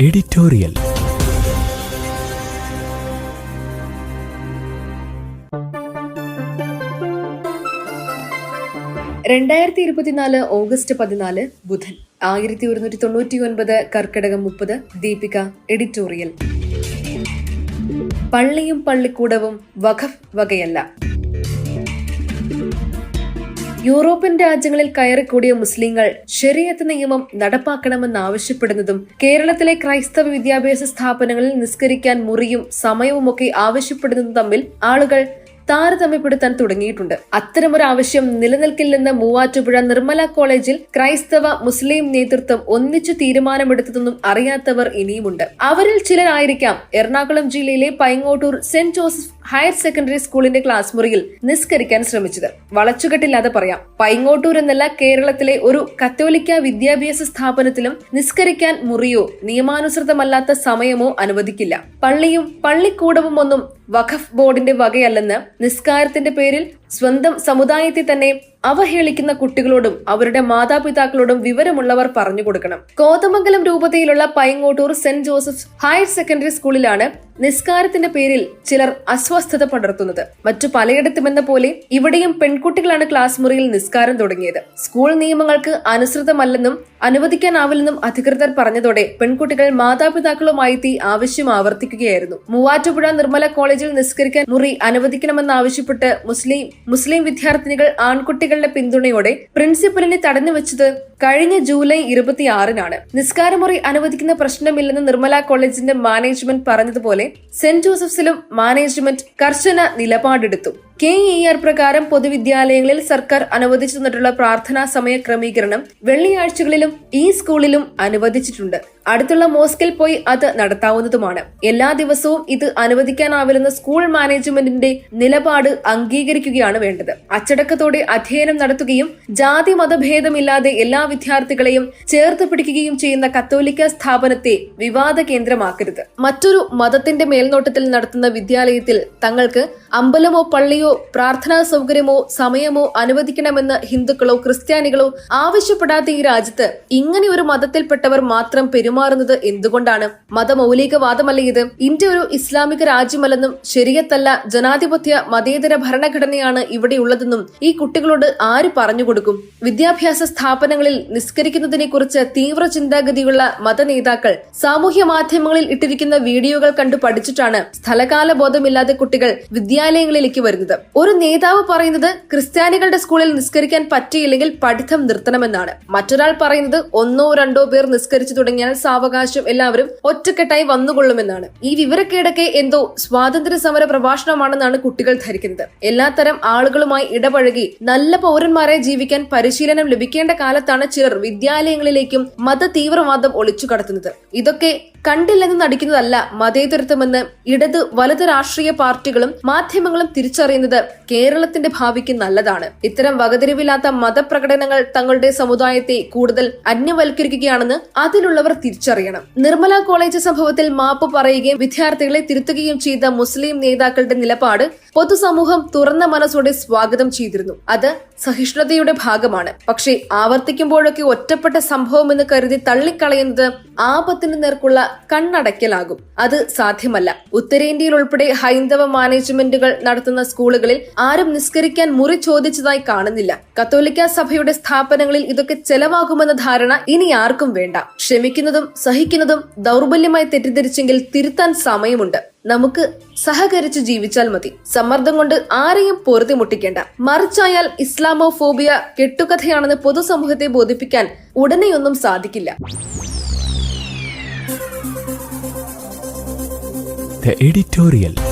Editorial. രണ്ടായിരത്തി ഇരുപത്തിനാല് August പതിനാല് ബുധൻ. ആയിരത്തി ഒരുന്നൂറ്റി തൊണ്ണൂറ്റി ഒൻപത് കർക്കിടകം മുപ്പത് ദീപിക എഡിറ്റോറിയൽ. പള്ളിയും പള്ളിക്കൂടവും വഖഫ് വകയല്ല. യൂറോപ്യൻ രാജ്യങ്ങളിൽ കയറിക്കൂടിയ മുസ്ലിങ്ങൾ ശരിയത്ത് നിയമം നടപ്പാക്കണമെന്നാവശ്യപ്പെടുന്നതും കേരളത്തിലെ ക്രൈസ്തവ വിദ്യാഭ്യാസ സ്ഥാപനങ്ങളിൽ നിസ്കരിക്കാൻ മുറിയും സമയവുമൊക്കെ ആവശ്യപ്പെടുന്നതും തമ്മിൽ ആളുകൾ താരതമ്യപ്പെടുത്താൻ തുടങ്ങിയിട്ടുണ്ട്. അത്തരമൊരു ആവശ്യം നിലനിൽക്കില്ലെന്ന് മൂവാറ്റുപുഴ നിർമ്മല കോളേജിൽ ക്രൈസ്തവ മുസ്ലിം നേതൃത്വം ഒന്നിച്ചു തീരുമാനമെടുത്തതൊന്നും അറിയാത്തവർ ഇനിയുമുണ്ട്. അവരിൽ ചിലരായിരിക്കാം എറണാകുളം ജില്ലയിലെ Paingottoor saint Joseph higher secondary സ്കൂളിന്റെ ക്ലാസ് മുറിയിൽ നിസ്കരിക്കാൻ ശ്രമിച്ചത്. വളച്ചുകെട്ടില്ലാതെ പറയാം. പൈങ്ങോട്ടൂർ എന്നല്ല കേരളത്തിലെ ഒരു കത്തോലിക്ക വിദ്യാഭ്യാസ സ്ഥാപനത്തിലും നിസ്കരിക്കാൻ മുറിയോ നിയമാനുസൃതമല്ലാത്ത സമയമോ അനുവദിക്കില്ല. പള്ളിയും പള്ളിക്കൂടവും ഒന്നും വഖഫ് ബോർഡിന്റെ വകയല്ലെന്ന് നിസ്കാരത്തിന്റെ പേരിൽ സ്വന്തം സമുദായത്തെ തന്നെ അവഹേളിക്കുന്ന കുട്ടികളോടും അവരുടെ മാതാപിതാക്കളോടും വിവരമുള്ളവർ പറഞ്ഞു കൊടുക്കണം. Kothamangalam രൂപതയിലുള്ള Paingottoor saint Joseph's higher secondary സ്കൂളിലാണ് നിസ്കാരത്തിന്റെ പേരിൽ ചിലർ അസ്വസ്ഥത പടർത്തുന്നത്. മറ്റു പലയിടത്തുമെന്ന പോലെ ഇവിടെയും പെൺകുട്ടികളാണ് ക്ലാസ് മുറിയിൽ നിസ്കാരം തുടങ്ങിയത്. സ്കൂൾ നിയമങ്ങൾക്ക് അനുസൃതമല്ലെന്നും അനുവദിക്കാനാവില്ലെന്നും അധികൃതർ പറഞ്ഞതോടെ പെൺകുട്ടികൾ മാതാപിതാക്കളുമായി തീ ആവശ്യം ആവർത്തിക്കുകയായിരുന്നു. മൂവാറ്റുപുഴ നിർമ്മല കോളേജിൽ നിസ്കരിക്കാൻ മുറി അനുവദിക്കണമെന്നാവശ്യപ്പെട്ട് മുസ്ലിം മുസ്ലിം വിദ്യാർത്ഥിനികൾ ആൺകുട്ടികളുടെ പിന്തുണയോടെ പ്രിൻസിപ്പലിനെ തടഞ്ഞു വെച്ചത് കഴിഞ്ഞ ജൂലൈ ഇരുപത്തിയാറിനാണ്. നിസ്കാരമുറി അനുവദിക്കുന്ന പ്രശ്നമില്ലെന്ന് നിർമ്മല കോളേജിന്റെ മാനേജ്മെന്റ് പറഞ്ഞതുപോലെ സെന്റ് ജോസഫ്സിലും മാനേജ്മെന്റ് കർശന നിലപാടെടുത്തു. കെ ഇ ആർ പ്രകാരം പൊതുവിദ്യാലയങ്ങളിൽ സർക്കാർ അനുവദിച്ചു തന്നിട്ടുള്ള പ്രാർത്ഥനാ സമയ ക്രമീകരണം വെള്ളിയാഴ്ചകളിലും ഈ സ്കൂളിലും അനുവദിച്ചിട്ടുണ്ട്. അടുത്തുള്ള മോസ്കിൽ പോയി അത് നടത്താവുന്നതുമാണ്. എല്ലാ ദിവസവും ഇത് അനുവദിക്കാനാവില്ലെന്ന സ്കൂൾ മാനേജ്മെന്റിന്റെ നിലപാട് അംഗീകരിക്കുകയാണ് വേണ്ടത്. അച്ചടക്കത്തോടെ അധ്യയനം നടത്തുകയും ജാതി മതഭേദമില്ലാതെ എല്ലാ വിദ്യാർത്ഥികളെയും ചേർത്ത് പിടിക്കുകയും ചെയ്യുന്ന കത്തോലിക്ക സ്ഥാപനത്തെ വിവാദ കേന്ദ്രമാക്കരുത്. മറ്റൊരു മതത്തിന്റെ മേൽനോട്ടത്തിൽ നടത്തുന്ന വിദ്യാലയത്തിൽ തങ്ങൾക്ക് അമ്പലമോ പള്ളിയോ പ്രാർത്ഥനാ സൗകര്യമോ സമയമോ അനുവദിക്കണമെന്ന് ഹിന്ദുക്കളോ ക്രിസ്ത്യാനികളോ ആവശ്യപ്പെടാത്ത ഈ രാജ്യത്ത് ഇങ്ങനെ ഒരു മതത്തിൽപ്പെട്ടവർ മാത്രം പെരുമാറുന്നത് എന്തുകൊണ്ടാണ്? മതമൗലികവാദമല്ല ഇത് ഇന്ത്യ ഒരു ഇസ്ലാമിക രാജ്യമല്ലെന്നും ശരിയത്തല്ല ജനാധിപത്യ മതേതര ഭരണഘടനയാണ് ഇവിടെയുള്ളതെന്നും ഈ കുട്ടികളോട് ആര് പറഞ്ഞു കൊടുക്കും വിദ്യാഭ്യാസ സ്ഥാപനങ്ങളിൽ നിസ്കരിക്കുന്നതിനെക്കുറിച്ച് തീവ്ര ചിന്താഗതിയുള്ള മതനേതാക്കൾ സാമൂഹ്യ മാധ്യമങ്ങളിൽ ഇട്ടിരിക്കുന്ന വീഡിയോകൾ കണ്ടു പഠിച്ചിട്ടാണ് സ്ഥലകാല ബോധമില്ലാതെ കുട്ടികൾ വിദ്യാലയങ്ങളിലേക്ക് വരുന്നത്. ഒരു നേതാവ് പറയുന്നത് ക്രിസ്ത്യാനികളുടെ സ്കൂളിൽ നിസ്കരിക്കാൻ പറ്റിയില്ലെങ്കിൽ പഠിത്തം നിർത്തണമെന്നാണ്. മറ്റൊരാൾ പറയുന്നത് ഒന്നോ രണ്ടോ പേർ നിസ്കരിച്ചു തുടങ്ങിയാൽ സാവകാശം എല്ലാവരും ഒറ്റക്കെട്ടായി വന്നുകൊള്ളുമെന്നാണ്. ഈ വിവരക്കേടൊക്കെ എന്തോ സ്വാതന്ത്ര്യ സമര പ്രഭാഷണമാണെന്നാണ് കുട്ടികൾ ധരിക്കുന്നത്. എല്ലാത്തരം ആളുകളുമായി ഇടപഴകി നല്ല പൗരന്മാരെ ജീവിക്കാൻ പരിശീലനം ലഭിക്കേണ്ട കാലത്താണ് ചിലർ വിദ്യാലയങ്ങളിലേക്കും മത തീവ്രവാദം ഒളിച്ചു കടത്തുന്നത് ഇതൊക്കെ കണ്ടില്ലെന്ന് നടിക്കുന്നതല്ല മതേതരത്വമെന്ന് ഇടത് വലത് രാഷ്ട്രീയ പാർട്ടികളും മാധ്യമങ്ങളും തിരിച്ചറിയുന്നത് കേരളത്തിന്റെ ഭാവിക്ക് നല്ലതാണ്. ഇത്തരം വകതിരിവില്ലാത്ത മതപ്രകടനങ്ങൾ തങ്ങളുടെ സമുദായത്തെ കൂടുതൽ അന്യവൽക്കരിക്കുകയാണെന്ന് അതിലുള്ളവർ തിരിച്ചറിയണം. നിർമ്മല കോളേജ് സംഭവത്തിൽ മാപ്പ് പറയുകയും വിദ്യാർത്ഥികളെ തിരുത്തുകയും ചെയ്ത മുസ്ലിം നേതാക്കളുടെ നിലപാട് പൊതുസമൂഹം തുറന്ന മനസ്സോടെ സ്വാഗതം ചെയ്തിരുന്നു. അത് സഹിഷ്ണുതയുടെ ഭാഗമാണ്. പക്ഷേ ആവർത്തിക്കുമ്പോഴൊക്കെ ഒറ്റപ്പെട്ട സംഭവമെന്ന് കരുതി തള്ളിക്കളയുന്നത് ആപത്തിന് നേർക്കുള്ള കണ്ണടയ്ക്കലാകും. അത് സാധ്യമല്ല. ഉത്തരേന്ത്യയിൽ ഉൾപ്പെടെ ഹൈന്ദവ മാനേജ്മെന്റുകൾ നടത്തുന്ന സ്കൂളുകളിൽ ആരും നിസ്കരിക്കാൻ മുറി ചോദിച്ചതായി കാണുന്നില്ല. കത്തോലിക്ക സഭയുടെ സ്ഥാപനങ്ങളിൽ ഇതൊക്കെ ചെലവാകുമെന്ന ധാരണ ഇനി ആർക്കും വേണ്ട. ക്ഷമിക്കുന്നതും സഹിക്കുന്നതും ദൗർബല്യമായി തെറ്റിദ്ധരിച്ചെങ്കിൽ തിരുത്താൻ സമയമുണ്ട്. നമുക്ക് സഹകരിച്ച് ജീവിച്ചാൽ മതി. സമ്മർദ്ദം കൊണ്ട് ആരെയും പൊറുതിമുട്ടിക്കേണ്ട. മറിച്ചായാൽ ഇസ്ലാമോ ഫോബിയ കെട്ടുകഥയാണെന്ന് പൊതുസമൂഹത്തെ ബോധിപ്പിക്കാൻ ഉടനെയൊന്നും സാധിക്കില്ല. Editorial.